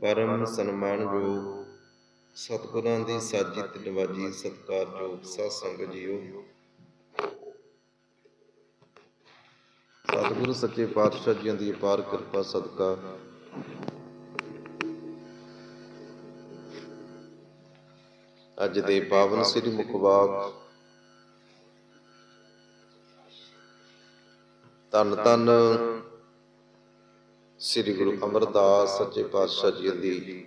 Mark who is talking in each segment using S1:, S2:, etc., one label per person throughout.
S1: ਪਰਮ ਸਨਮਾਨਯੋਗ ਸਤਿਗੁਰਾਂ ਦੀ ਸਾਜੀ ਤੇ ਨਵਾਜੀ ਸਤਿਕਾਰਯੋਗ ਸਾਧ ਸੰਗਤ ਜੀਓ। ਸਤਿਗੁਰੂ ਸੱਚੇ ਪਾਤਸ਼ਾਹ ਜੀਆਂ ਦੀ ਅਪਾਰ ਕਿਰਪਾ, ਸਦਕਾ। ਅੱਜ ਦੇ ਪਾਵਨ ਸ੍ਰੀ ਮੁਖਵਾਕ, ਧੰਨ ਧੰਨ ਸ੍ਰੀ ਗੁਰੂ ਅਮਰਦਾਸ ਸੱਚੇ ਪਾਤਸ਼ਾਹ ਜੀ ਦੀ।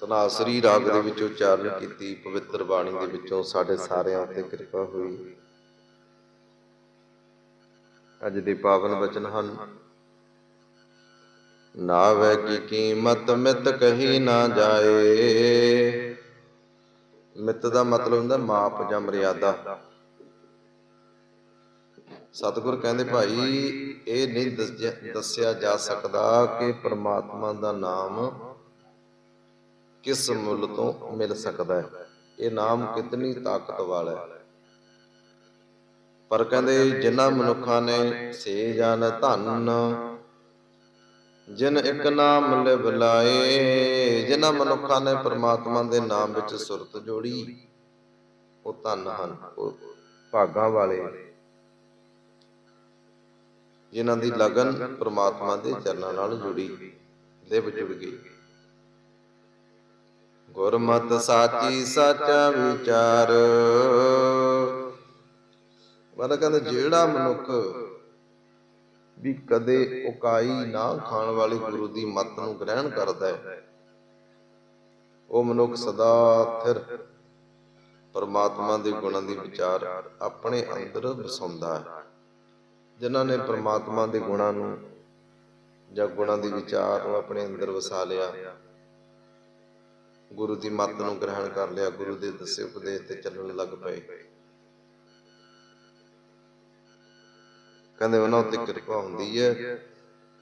S1: ਤਨਾਸਰੀ ਰਾਗ ਦੇ ਵਿੱਚ ਉਚਾਰਨ ਕੀਤੀ, ਪਵਿੱਤਰ ਬਾਣੀ ਦੇ ਵਿੱਚੋਂ ਸਾਡੇ ਸਾਰਿਆਂ ਉੱਤੇ ਕਿਰਪਾ ਹੋਈ। ਅੱਜ ਦੇ ਪਾਵਨ ਵਚਨ ਹਨ ਨਾਵੇ ਕੀ ਕੀਮਤ ਮਿਤ ਕਹੀ ਨਾ ਜਾਏ। ਮਿਤ ਦਾ ਮਤਲਬ ਹੁੰਦਾ ਮਾਪ ਜਾਂ ਮਰਿਆਦਾ। ਸਤਿਗੁਰ ਕਹਿੰਦੇ ਭਾਈ, ਇਹ ਨਹੀਂ ਦੱਸਿਆ- ਜਾ ਸਕਦਾ ਕਿ ਪ੍ਰਮਾਤਮਾ ਦਾ ਨਾਮ ਕਿਸ ਮੁੱਲ ਤੋਂ ਮਿਲ ਸਕਦਾ ਹੈ? ਇਹ ਨਾਮ ਕਿਤਨੀ ਤਾਕਤ ਵਾਲਾ ਹੈ। ਪਰ ਕਹਿੰਦੇ, ਜਿਨ੍ਹਾਂ ਮਨੁੱਖਾਂ ਨੇ ਸੇ ਜਨ ਧਨ, ਜਿਨ ਇੱਕ ਨਾਮ ਲੈ ਬੁਲਾਏ ਜਿਨ੍ਹਾਂ ਮਨੁੱਖਾਂ ਨੇ ਪ੍ਰਮਾਤਮਾ ਦੇ ਨਾਮ ਵਿੱਚ ਸੁਰਤ ਜੋੜੀ, ਉਹ ਧਨ ਹਨ, ਉਹ ਭਾਗਾਂ ਵਾਲੇ। ਜਿਨ੍ਹਾਂ ਦੀ ਲਗਨ ਪ੍ਰਮਾਤਮਾ ਦੇ ਚਰਨਾਂ ਨਾਲ ਜੁੜੀ ਲਿਵ ਜੁੜ ਗਈ। ਗੁਰਮਤਿ ਸਾਚੀ ਸਾਚਾ ਵਿਚਾਰ। ਮਤਲਬ ਕਹਿੰਦੇ ਜਿਹੜਾ ਮਨੁੱਖ ਵੀ ਕਦੇ ਉਕਾਈ ਨਾ ਖਾਣ ਵਾਲੇ ਗੁਰੂ ਦੀ ਮੱਤ ਨੂੰ ਗ੍ਰਹਿਣ ਕਰਦਾ ਹੈ। ਉਹ ਮਨੁੱਖ ਸਦਾ ਥਿਰ ਪਰਮਾਤਮਾ ਦੇ ਗੁਣਾਂ ਦੀ ਵਿਚਾਰ ਆਪਣੇ ਅੰਦਰ ਵਸਾਉਂਦਾ ਹੈ। ਜਿਨ੍ਹਾਂ ਨੇ ਪਰਮਾਤਮਾ ਦੇ ਗੁਣਾਂ ਨੂੰ ਜਾਂ ਗੁਣਾਂ ਦੇ ਵਿਚਾਰ ਨੂੰ ਆਪਣੇ ਅੰਦਰ ਵਸਾ ਲਿਆ। ਗੁਰੂ ਦੀ ਮੱਤ ਨੂੰ ਗ੍ਰਹਿਣ ਕਰ ਲਿਆ, ਗੁਰੂ ਦੇ ਦੱਸੇ ਉਪਦੇਸ਼ ਤੇ ਚੱਲਣ ਲੱਗ ਪਏ। ਕਹਿੰਦੇ ਉਹਨਾਂ ਉੱਤੇ ਕਿਰਪਾ ਹੁੰਦੀ ਹੈ।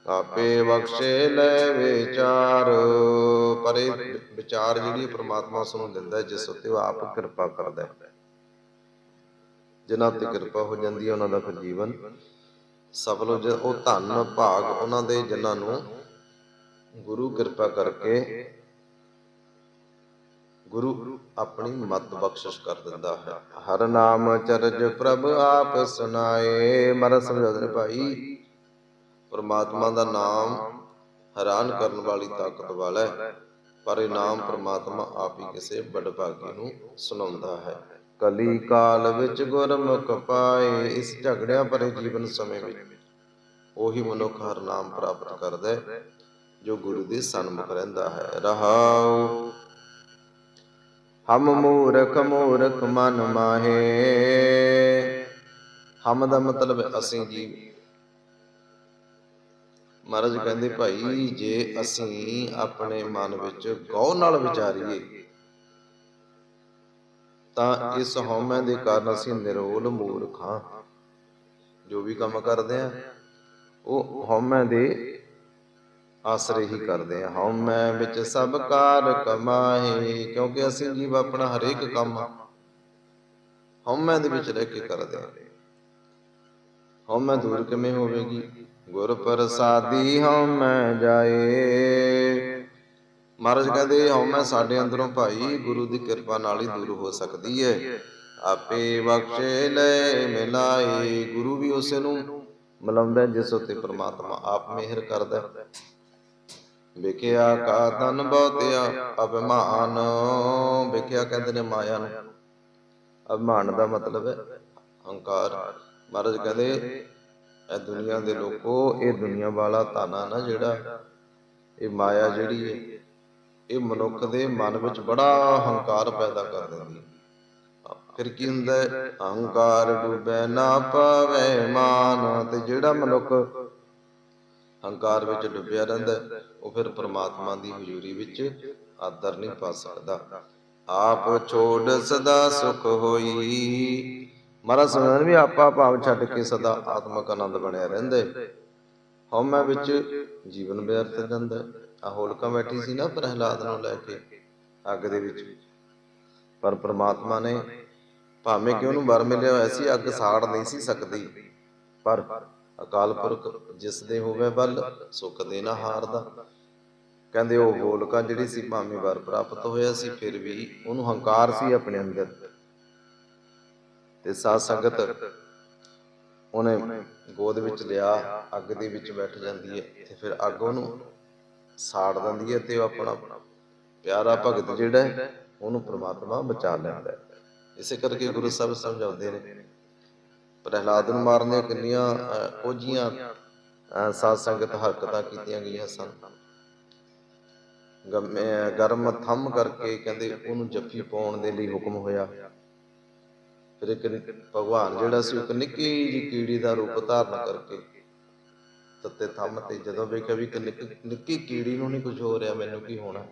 S1: ਆਪੇ ਬਖਸ਼ੇ ਲੈ ਵਿਚਾਰ, ਪਰ ਇਹ ਵਿਚਾਰ ਜਿਹੜੀ ਹੈ ਪ੍ਰਮਾਤਮਾ ਉਸ ਨੂੰ ਦਿੰਦਾ ਜਿਸ ਉੱਤੇ ਉਹ ਆਪ ਕਿਰਪਾ ਕਰਦਾ ਹੈ। ਜਿਨ੍ਹਾਂ ਉੱਤੇ ਕਿਰਪਾ ਹੋ ਜਾਂਦੀ ਹੈ, ਉਹਨਾਂ ਦਾ ਫਿਰ ਜੀਵਨ ਸਫਲ ਉਹ ਧਨ ਭਾਗ ਉਹਨਾਂ ਦੇ ਜਿਨ੍ਹਾਂ ਨੂੰ ਗੁਰੂ ਕਿਰਪਾ ਕਰਕੇ ਗੁਰੂ ਆਪਣੀ ਮਤ ਬਖਸ਼ਿਸ਼ ਕਰ ਦਿੰਦਾ ਹੈ। ਹਰ ਨਾਮ ਚਰਜ ਪ੍ਰਭ ਆਪ ਸੁਨਾਏ। ਮਰ ਸਮਝਾਉਂਦੇ ਨੇ ਭਾਈ, ਪਰਮਾਤਮਾ ਦਾ ਨਾਮ ਹੈਰਾਨ ਕਰਨ ਵਾਲੀ ਤਾਕਤ ਵਾਲਾ ਹੈ, ਪਰ ਇਹ ਨਾਮ ਪਰਮਾਤਮਾ ਆਪ ਹੀ ਕਿਸੇ ਬੜਭਾਗੀ ਨੂੰ ਸੁਣਾਉਂਦਾ ਹੈ। ਕਲੀ ਕਾਲ ਵਿੱਚ ਗੁਰਮੁਖ ਪਾਏ, ਇਸ ਝਗੜਿਆਂ ਭਰੇ ਜੀਵਨ ਸਮੇਂ ਵਿੱਚ। ਉਹੀ ਮਨੁੱਖ ਹਰ ਨਾਮ ਪ੍ਰਾਪਤ ਕਰਦਾ ਹੈ, ਜੋ ਗੁਰੂ ਦੇ ਸਨਮੁਖ ਰਹਿੰਦਾ ਹੈ। ਰਹਾਉ। ਹਮ ਮੂਰਖ ਮੂਰਖ ਮਨ ਮਾਹੇ। ਹਮ ਦਾ ਮਤਲਬ ਅਸੀਂ ਜੀਵ ਮਹਾਰਾਜ ਕਹਿੰਦੇ, ਭਾਈ, ਜੇ ਅਸੀਂ ਆਪਣੇ ਮਨ ਵਿੱਚ ਗੌ ਨਾਲ ਵਿਚਾਰੀਏ ਤਾਂ ਇਸ ਹਉਮੈ ਦੇ ਕਾਰਨ ਅਸੀਂ ਨਿਰੋਲ ਮੂਰਖ ਹਾਂ। ਜੋ ਵੀ ਕੰਮ ਕਰਦੇ ਆ ਉਹ ਹਉਮੈ ਦੇ ਆਸਰੇ ਹੀ ਕਰਦੇ ਆ। ਹਉਮੈ ਵਿੱਚ ਸਭ ਕਾਰ ਕਮਾਏ ਕਿਉਂਕਿ ਅਸੀਂ ਜੀਵ ਆਪਣਾ ਹਰੇਕ ਕੰਮ ਹਉਮੈ ਦੇ ਵਿੱਚ ਰਹਿ ਕੇ ਕਰਦੇ ਆ। ਹਉਮੈ ਦੂਰ ਕਿਵੇਂ ਹੋਵੇਗੀ? ਗੁਰ ਪ੍ਰਸਾਦੀ ਹਉਮੈ ਜਾਏ। ਮਹਾਰਾਜ ਕਹਿੰਦੇ ਹਉਮੈ ਸਾਡੇ ਅੰਦਰੋਂ ਭਾਈ, ਗੁਰੂ ਦੀ ਕਿਰਪਾ ਨਾਲ ਹੀ ਦੂਰ ਹੋ ਸਕਦੀ ਹੈ ਆਪੇ ਬਖਸ਼ੇ ਲੈ ਮਿਲਾਏ, ਗੁਰੂ ਵੀ ਉਸੇ ਨੂੰ ਮਿਲਾਉਂਦਾ ਜਿਸ ਉਤੇ ਪ੍ਰਮਾਤਮਾ ਆਪ ਮਿਹਰ ਕਰਦਾ ਵਿਖਿਆ ਕਾ ਤਨ ਬਹੁਤਿਆ, ਅਭਿਮਾਨ। ਵਿਖਿਆ ਕਹਿੰਦੇ ਨੇ ਮਾਇਆ ਨੂੰ। ਅਭਿਮਾਨ ਦਾ ਮਤਲਬ ਹੈ ਹੰਕਾਰ ਮਹਾਰਾਜ ਕਹਿੰਦੇ, ਇਹ ਦੁਨੀਆ ਦੇ ਲੋਕੋ, ਇਹ ਦੁਨੀਆ ਵਾਲਾ ਧਾਨਾ ਨਾ ਜਿਹੜਾ, ਇਹ ਮਾਇਆ ਜਿਹੜੀ ਹੈ ਇਹ ਮਨੁੱਖ ਦੇ ਮਨ ਵਿੱਚ ਬੜਾ ਹੰਕਾਰ ਪੈਦਾ ਕਰ ਦਿੰਦੀ ਫਿਰ ਕੀ ਹੁੰਦਾ ਹੈ? ਅਹੰਕਾਰ ਨਾ ਪਾਵੇ ਮਾਨ, ਤੇ ਜਿਹੜਾ ਮਨੁੱਖ ਹੰਕਾਰ ਵਿੱਚ ਡੁੱਬਿਆ ਰਹਿੰਦਾ ਉਹ ਫਿਰ ਪ੍ਰਮਾਤਮਾ ਦੀ ਹਜ਼ੂਰੀ ਵਿੱਚ ਆਦਰ ਨਹੀਂ ਪਾ ਸਕਦਾ ਆਪ ਛੋੜ ਸਦਾ ਸੁਖ ਹੋਈ ਮਹਾਰਾਜ ਸਮਝਣ ਵੀ ਆਪਾ ਭਾਵ ਛੱਡ ਕੇ ਸਦਾ ਆਤਮਕ ਆਨੰਦ ਬਣਿਆ ਰਹਿੰਦਾ ਹੈ। ਹਉਮੈ ਵਿੱਚ ਜੀਵਨ ਵਿਅਰਥ ਜਾਂਦਾ ਆ ਹੋਲਕਾ ਬੈਠੀ ਸੀ ਨਾ ਪ੍ਰਹਿਲਾਦ ਨੂੰ ਲੈ ਕੇ, ਅੱਗ ਦੇ ਵਿੱਚ। ਪਰ ਪ੍ਰਮਾਤਮਾ ਨੇ ਭਾਵੇਂ ਕਿ ਉਹਨੂੰ ਵਰ ਮਿਲਿਆ ਹੋਇਆ ਸੀ, ਅੱਗ ਸਾੜ ਨਹੀਂ ਸੀ ਸਕਦੀ। ਪਰ ਅਕਾਲ ਪੁਰਖ ਜਿਸ ਦੇ ਹੋਵੇ ਬਲ ਸੁਖ ਦੇ ਨਾ ਹਾਰਦਾ। ਕਹਿੰਦੇ ਉਹ ਗੋਲਕਾਂ ਜਿਹੜੀ ਸੀ ਭਾਵੇਂ ਵਰ ਪ੍ਰਾਪਤ ਹੋਇਆ ਸੀ, ਫਿਰ ਵੀ ਉਹਨੂੰ ਹੰਕਾਰ ਸੀ ਆਪਣੇ ਅੰਦਰ। ਤੇ ਸਾਧ ਸੰਗਤ ਉਹਨੇ ਗੋਦ ਵਿੱਚ ਲਿਆ, ਅੱਗ ਦੇ ਵਿੱਚ ਬੈਠ ਜਾਂਦੀ ਹੈ ਤੇ ਫਿਰ ਅੱਗ ਉਹਨੂੰ ਸਾੜ ਦਿੰਦੀ ਹੈ ਤੇ ਉਹ ਆਪਣਾ ਪਿਆਰਾ ਭਗਤ ਜਿਹੜਾ ਹੈ, ਉਹਨੂੰ ਪ੍ਰਮਾਤਮਾ ਬਚਾ ਲੈਂਦਾ ਹੈ। ਇਸੇ ਕਰਕੇ ਗੁਰੂ ਸਾਹਿਬ ਸਮਝਾਉਂਦੇ ਨੇ, ਪ੍ਰਹਿਲਾਦ ਨੂੰ ਮਾਰਨ ਦੀਆਂ ਕਿੰਨੀਆਂ ਕੋਝੀਆਂ ਸਾਧ ਸੰਗਤ ਹਰਕਤਾਂ ਕੀਤੀਆਂ ਗਈਆਂ ਸਨ। ਗਰਮ ਥੰਮ ਕਰਕੇ ਕਹਿੰਦੇ ਉਹਨੂੰ ਜੱਫੀ ਪਾਉਣ ਦੇ ਲਈ ਹੁਕਮ ਹੋਇਆ। ਫਿਰ ਇੱਕ ਭਗਵਾਨ ਜਿਹੜਾ ਸੀ, ਉਹ ਇੱਕ ਨਿੱਕੀ ਜਿਹੀ ਕੀੜੀ ਦਾ ਰੂਪ ਧਾਰਨ ਕਰਕੇ ਤੱਤੇ ਥੰਮ ਤੇ ਜਦੋਂ ਵੇਖਿਆ ਵੀ ਇੱਕ ਨਿੱਕੀ ਕੀੜੀ ਨੂੰ ਨਹੀਂ ਕੁਝ ਹੋ ਰਿਹਾ, ਮੈਨੂੰ ਕੀ ਹੋਣਾ?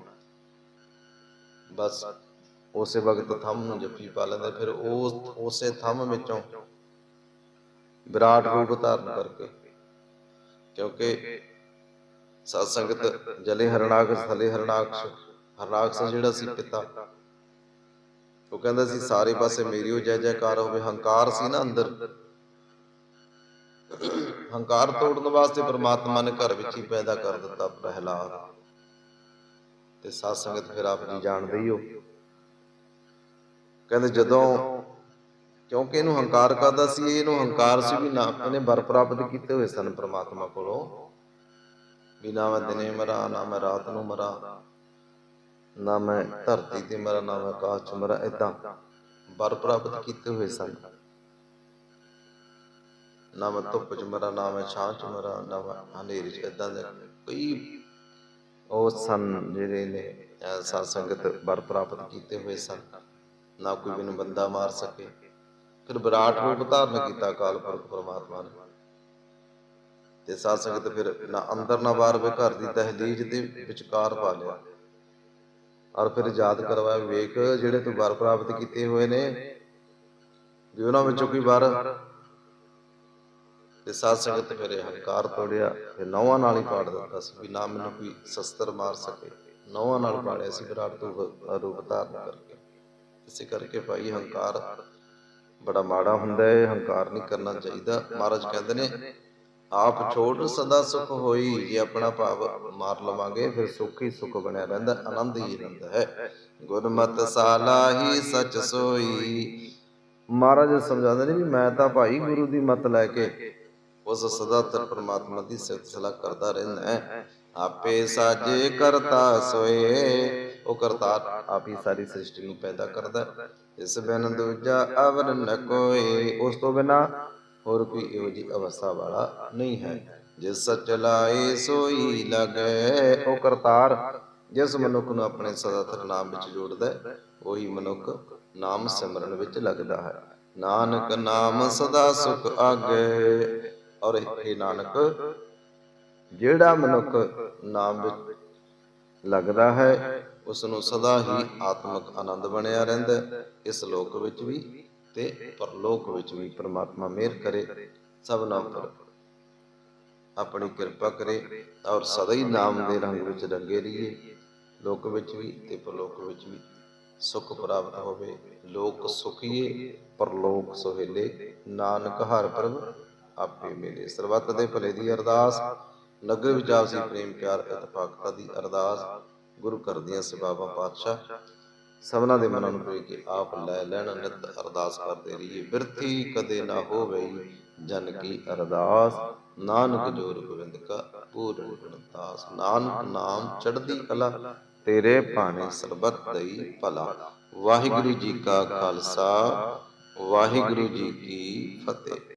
S1: ਬਸ ਉਸੇ ਵਕਤ ਥੰਮ ਨੂੰ ਜੱਫੀ ਪਾ ਲੈਂਦੇ, ਫਿਰ ਉਸ, ਉਸੇ ਥੰਮ ਵਿੱਚੋਂ ਵਿਰਾਟ ਰੂਪ ਧਾਰਨ ਕਰਕੇ ਕਿਉਂਕਿ ਸਤ ਸੰਗਤ ਜਲੇ ਹਰਣਾਕਸ਼ ਥਲੇ ਹਰਣਾਕਸ਼ ਹਰਣਾਕਸ਼ ਜਿਹੜਾ ਸੀ ਪਿਤਾ, ਉਹ ਕਹਿੰਦਾ ਸੀ, ਸਾਰੇ ਪਾਸੇ ਮੇਰੀ ਉਹ ਜੈ ਜੈਕਾਰ ਹੋਵੇ, ਹੰਕਾਰ ਸੀ ਨਾ ਅੰਦਰ ਹੰਕਾਰ ਤੋੜਨ ਵਾਸਤੇ ਪ੍ਰਮਾਤਮਾ ਨੇ ਘਰ ਵਿੱਚ ਹੀ ਪੈਦਾ ਕਰ ਦਿੱਤਾ ਪ੍ਰਹਿਲਾਦ। ਤੇ ਸਾਧ ਸੰਗਤ ਫਿਰ ਆਪ ਜੀ ਜਾਣਦੇ ਹੀ ਹੋ। ਕਹਿੰਦੇ ਜਦੋਂ ਕਿਉਂਕਿ ਇਹਨੂੰ ਹੰਕਾਰ ਕਰਦਾ ਸੀ, ਇਹਨੂੰ ਹੰਕਾਰ ਸੀ ਵੀ ਨਾ, ਇਹਨੇ ਵਰ ਪ੍ਰਾਪਤ ਕੀਤੇ ਹੋਏ ਸਨ ਪ੍ਰਮਾਤਮਾ ਕੋਲੋਂ। ਵੀ ਨਾ ਮੈਂ ਦਿਨੇ ਮਰਾਂ, ਨਾ ਮੈਂ ਰਾਤ ਨੂੰ ਮਰਾ, ਨਾ ਮੈਂ ਧਰਤੀ ਤੇ ਮਰਾਂ, ਨਾ ਮੈਂ ਆਕਾਸ਼ ਚ ਮਰਾ ਇਦਾਂ ਵਰ ਪ੍ਰਾਪਤ ਕੀਤੇ ਹੋਏ ਸਨ। ਨਾ ਮੈਂ ਧੁੱਪ ਚ ਮਰਾਂ ਨਾ ਮੈਂ ਛਾਂ ਚ ਮਰਾਂ ਨਾ ਮੈਂ ਹਨੇਰੇ ਚ ਇਦਾਂ ਦੇ ਕਈ ਉਹ ਸਨ ਜਿਹੜੇ ਨੇ ਸਾਧ ਸੰਗਤ ਵਰ ਪ੍ਰਾਪਤ ਕੀਤੇ ਹੋਏ ਸਨ। ਨਾ ਕੋਈ ਮੈਨੂੰ ਬੰਦਾ ਮਾਰ ਸਕੇ। ਫਿਰ ਵਿਰਾਟ ਰੂਪ ਧਾਰਨ ਕੀਤਾ ਅਕਾਲ ਪੁਰਖ ਪ੍ਰਮਾਤਮਾ ਨੇ। ਤੇ ਸਾਧ ਸੰਗਤ ਫਿਰ ਨਾ ਅੰਦਰ ਨਾ ਬਾਹਰ ਵੇ ਘਰ ਦੀ ਤਹਲੀਜ ਦੇ ਵਿਚਕਾਰ ਪਾ ਲਿਆ। ਔਰ ਫਿਰ ਯਾਦ ਕਰਵਾਇਆ ਵੀ ਵੇਖ ਜਿਹੜੇ ਤੂੰ ਵਰ ਪ੍ਰਾਪਤ ਕੀਤੇ ਹੋਏ ਨੇ, ਵੀ ਉਹਨਾਂ ਵਿੱਚੋਂ ਕੋਈ ਵਰ ਤੇ ਸਾਧ ਸੰਗਤ ਫਿਰ ਹੰਕਾਰ ਤੋੜਿਆ ਫਿਰ ਨੌਵਾਂ ਨਾਲ ਹੀ ਪਾੜ ਦਿੱਤਾ ਸੀ ਵੀ ਨਾ ਮੈਨੂੰ ਕੋਈ ਸ਼ਸਤਰ ਮਾਰ ਸਕੇ। ਨੌਵਾਂ ਨਾਲ ਪਾੜਿਆ ਸੀ ਵਿਰਾਟ ਰੂਪ ਰੂਪ ਧਾਰਨ ਕਰਕੇ। ਇਸੇ ਕਰਕੇ ਭਾਈ ਹੰਕਾਰ ਬੜਾ ਮਾੜਾ ਹੁੰਦਾ ਹੈ ਹੰਕਾਰ ਨਹੀਂ ਕਰਨਾ ਚਾਹੀਦਾ। ਮਹਾਰਾਜ ਕਹਿੰਦੇ ਨੇ, ਆਪ ਛੋੜ ਸਦਾ ਸੁਖ ਹੋਈ, ਜੇ ਆਪਣਾ ਭਾਵ ਮਾਰ ਲਵਾਂਗੇ, ਫਿਰ ਸੁਖ ਹੀ ਸੁਖ ਬਣਿਆ ਰਹਿੰਦਾ, ਆਨੰਦ ਹੀ ਰਹਿੰਦਾ ਹੈ। ਗੁਰਮਤਿ ਸਾਲਾਹੀ ਸਚ ਸੋਈ। ਮਹਾਰਾਜ ਸਮਝਾਉਂਦੇ ਨੇ ਵੀ ਮੈਂ ਤਾਂ ਭਾਈ ਗੁਰੂ ਦੀ ਮਤ ਲੈ ਕੇ ਉਸ ਸਦਾ ਤਰ ਪ੍ਰਮਾਤਮਾ ਦੀ ਸਿਫਤ ਸਲਾਹ ਕਰਦਾ ਰਹਿੰਦਾ ਹੈ। ਆਪੇ ਸਾਜੇ ਕਰਤਾ ਸੋਏ। ਉਹ ਕਰਤਾ ਆਪ ਹੀ ਸਾਰੀ ਸ੍ਰਿਸ਼ਟੀ ਨੂੰ ਪੈਦਾ ਕਰਦਾ। ਇਸ ਬਿਨ ਦੂਜਾ ਅਵਰ ਨ ਕੋਈ ਉਸ ਤੋਂ ਬਿਨਾ ਹੋਰ ਕੋਈ ਇਹੋ ਜੀ ਅਵਸਥਾ ਵਾਲਾ ਨਹੀਂ ਹੈ। ਜਿਸ ਸਚ ਲਾਏ ਸੋਈ ਲਗੇ। ਉਹ ਕਰਤਾਰ ਜਿਸ ਮਨੁੱਖ ਨੂੰ ਆਪਣੇ ਸਦਾਤਰ ਨਾਮ ਵਿੱਚ ਜੋੜਦਾ ਹੈ, ਉਹੀ ਮਨੁੱਖ ਨਾਮ ਸਿਮਰਨ ਵਿੱਚ ਲੱਗਦਾ ਹੈ। ਨਾਨਕ ਨਾਮ ਸਦਾ ਸੁਖ ਆਗੇ। ਔਰ ਇਹ ਨਾਨਕ ਜਿਹੜਾ ਮਨੁੱਖ ਨਾਮ ਵਿੱਚ ਲੱਗਦਾ ਹੈ ਉਸ ਨੂੰ ਸਦਾ ਹੀ ਆਤਮਿਕ ਆਨੰਦ ਬਣਿਆ ਰਹਿੰਦਾ ਇਸ ਲੋਕ ਵਿੱਚ ਵੀ ਤੇ ਪਰਲੋਕ ਵਿੱਚ ਵੀ ਪ੍ਰਮਾਤਮਾ ਮਿਹਰ ਕਰੇ ਸਭਨਾਂ ਉੱਪਰ ਆਪਣੀ ਕਿਰਪਾ ਕਰੇ ਔਰ ਸਦਾ ਹੀ ਨਾਮ ਦੇ ਰੰਗ ਵਿੱਚ ਰੰਗੇ ਰਹੀਏ। ਲੋਕ ਵਿੱਚ ਵੀ ਤੇ ਪਰਲੋਕ ਵਿੱਚ ਵੀ ਸੁਖ ਪ੍ਰਾਪਤ ਹੋਵੇ। ਲੋਕ ਸੁਖੀਏ ਪਰਲੋਕ ਸੁਹੇਲੇ। ਨਾਨਕ ਹਰ ਪ੍ਰਭ ਆਪੇ ਮਿਲੇ। ਸਰਬੱਤ ਦੇ ਭਲੇ ਦੀ ਅਰਦਾਸ, ਨਗਰ ਵਿੱਚ ਪ੍ਰੇਮ, ਪਿਆਰ ਇਤਫਾਕਤਾ ਦੀ ਅਰਦਾਸ, ਗੁਰੂ ਘਰ ਦੀਆਂ ਪਾਤਸ਼ਾਹ, ਸਭਨਾ ਦੇ ਮਨਾਂ ਨੂੰ ਪੇ ਕੇ ਆਪ ਲੈ ਲੈਣ, ਨਿਤ ਅਰਦਾਸ ਕਰਦੇ ਰਹੀਏ। ਬਿਰਥੀ ਕਦੇ ਨਾ ਹੋਵੇ ਜਨ ਕੀ ਅਰਦਾਸ। ਨਾਨਕ ਜੋਰ ਗੋਬਿੰਦ ਕਾ ਪੂਰਨ ਗੁਣਦਾਸ। ਨਾਨਕ ਨਾਮ ਚੜ੍ਹਦੀ ਕਲਾ, ਤੇਰੇ ਭਾਣੇ ਸਰਬਤ ਦਈ ਭਲਾ। ਵਾਹਿਗੁਰੂ ਜੀ ਕਾ ਖਾਲਸਾ, ਵਾਹਿਗੁਰੂ ਜੀ ਕੀ ਫਤਿਹ।